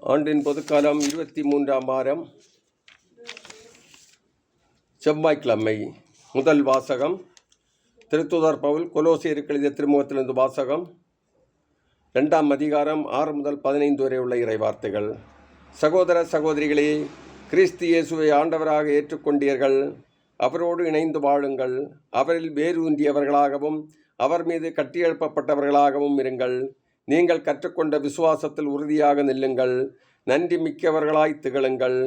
ஆண்டின் பொதுக்காலம் இருபத்தி மூன்றாம் வாரம் செவ்வாய்க்கிழமை முதல் வாசகம். திருத்துதர் பவுல் கொலோசியருக்கு எழுதிய திருமுகத்திலிருந்து வாசகம். ரெண்டாம் அதிகாரம் ஆறு முதல் பதினைந்து வரை உள்ள இறைவார்த்தைகள். சகோதர சகோதரிகளே கிறிஸ்து இயேசுவை ஆண்டவராக ஏற்றுக்கொண்டீர்கள். அவரோடு இணைந்து வாழுங்கள். அவரில் வேரூன்றியவர்களாகவும் அவர் மீது கட்டியெழுப்பப்பட்டவர்களாகவும் இருங்கள். நீங்கள் கற்றுக்கொண்ட விசுவாசத்தில் உறுதியாக நில்லுங்கள். நன்றி மிக்கவர்களாய் திகழுங்கள்.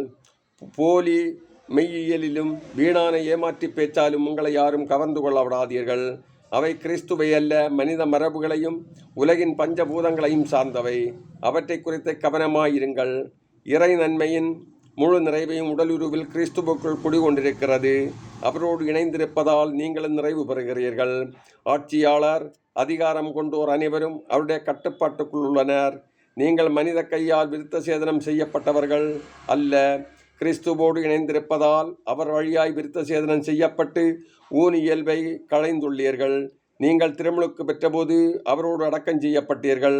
போலி மெய்யியலிலும் வீணான ஏமாற்றி பேச்சாலும் உங்களை யாரும் கவர்ந்து கொள்ள விடாதீர்கள் அவை கிறிஸ்துவை அல்ல மனித மரபுகளையும் உலகின் பஞ்சபூதங்களையும் சார்ந்தவை. அவற்றை குறித்து கவனமாயிருங்கள். இறை நன்மையின் முழு நிறைவையும் உடலுருவில் கிறிஸ்துவுக்குள் குடிகொண்டிருக்கிறது. அவரோடு இணைந்திருப்பதால் நீங்களும் நிறைவு பெறுகிறீர்கள். ஆட்சியாளர் அதிகாரம் கொண்டோர் அனைவரும் அவருடைய கட்டுப்பாட்டுக்குள் உள்ளனர். நீங்கள் மனித கையால் விருத்த சேதனம் செய்யப்பட்டவர்கள் அல்ல. கிறிஸ்துவோடு இணைந்திருப்பதால் அவர் வழியாய் விருத்த சேதனம் செய்யப்பட்டு ஊன் இயல்பை களைந்துள்ளீர்கள். நீங்கள் திருமுழுக்கு பெற்றபோது அவரோடு அடக்கம் செய்யப்பட்டீர்கள்.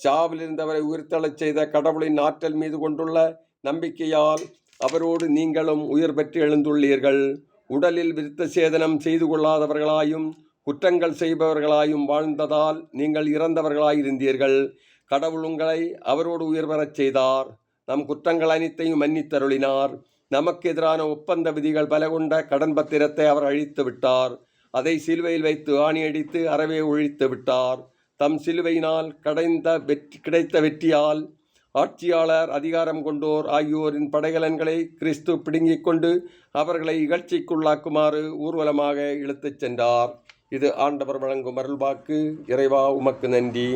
சாவிலிருந்தவரை உயிர்த்தளச் செய்த கடவுளின் ஆற்றல் மீது கொண்டுள்ள நம்பிக்கையால் அவரோடு நீங்களும் உயிர் பெற்று எழுந்துள்ளீர்கள். உடலில் விருத்த சேதனம் செய்து கொள்ளாதவர்களாயும் குற்றங்கள் செய்பவர்களாயும் வாழ்ந்ததால் நீங்கள் இறந்தவர்களாயிருந்தீர்கள். கடவுள் உங்களை அவரோடு உயிர் பெறச் செய்தார். நம் குற்றங்கள் அனைத்தையும் மன்னித்தருளினார். நமக்கு எதிரான ஒப்பந்த விதிகள் பல கொண்ட கடன் பத்திரத்தை அவர் அழித்து விட்டார். அதை சிலுவையில் வைத்து ஆணியடித்து அறவே ஒழித்து விட்டார். தம் சிலுவையினால் கடைந்த வெற்றி கிடைத்த வெற்றியால் ஆட்சியாளர் அதிகாரம் கொண்டோர் ஆகியோரின் படைகலன்களை கிறிஸ்து பிடுங்கிக் கொண்டு அவர்களை இகழ்ச்சிக்குள்ளாக்குமாறு ஊர்வலமாக இழுத்துச் சென்றார். இது ஆண்டவர் வழங்கும் அருள்வாக்கு. இறைவா உமக்கு நன்றி.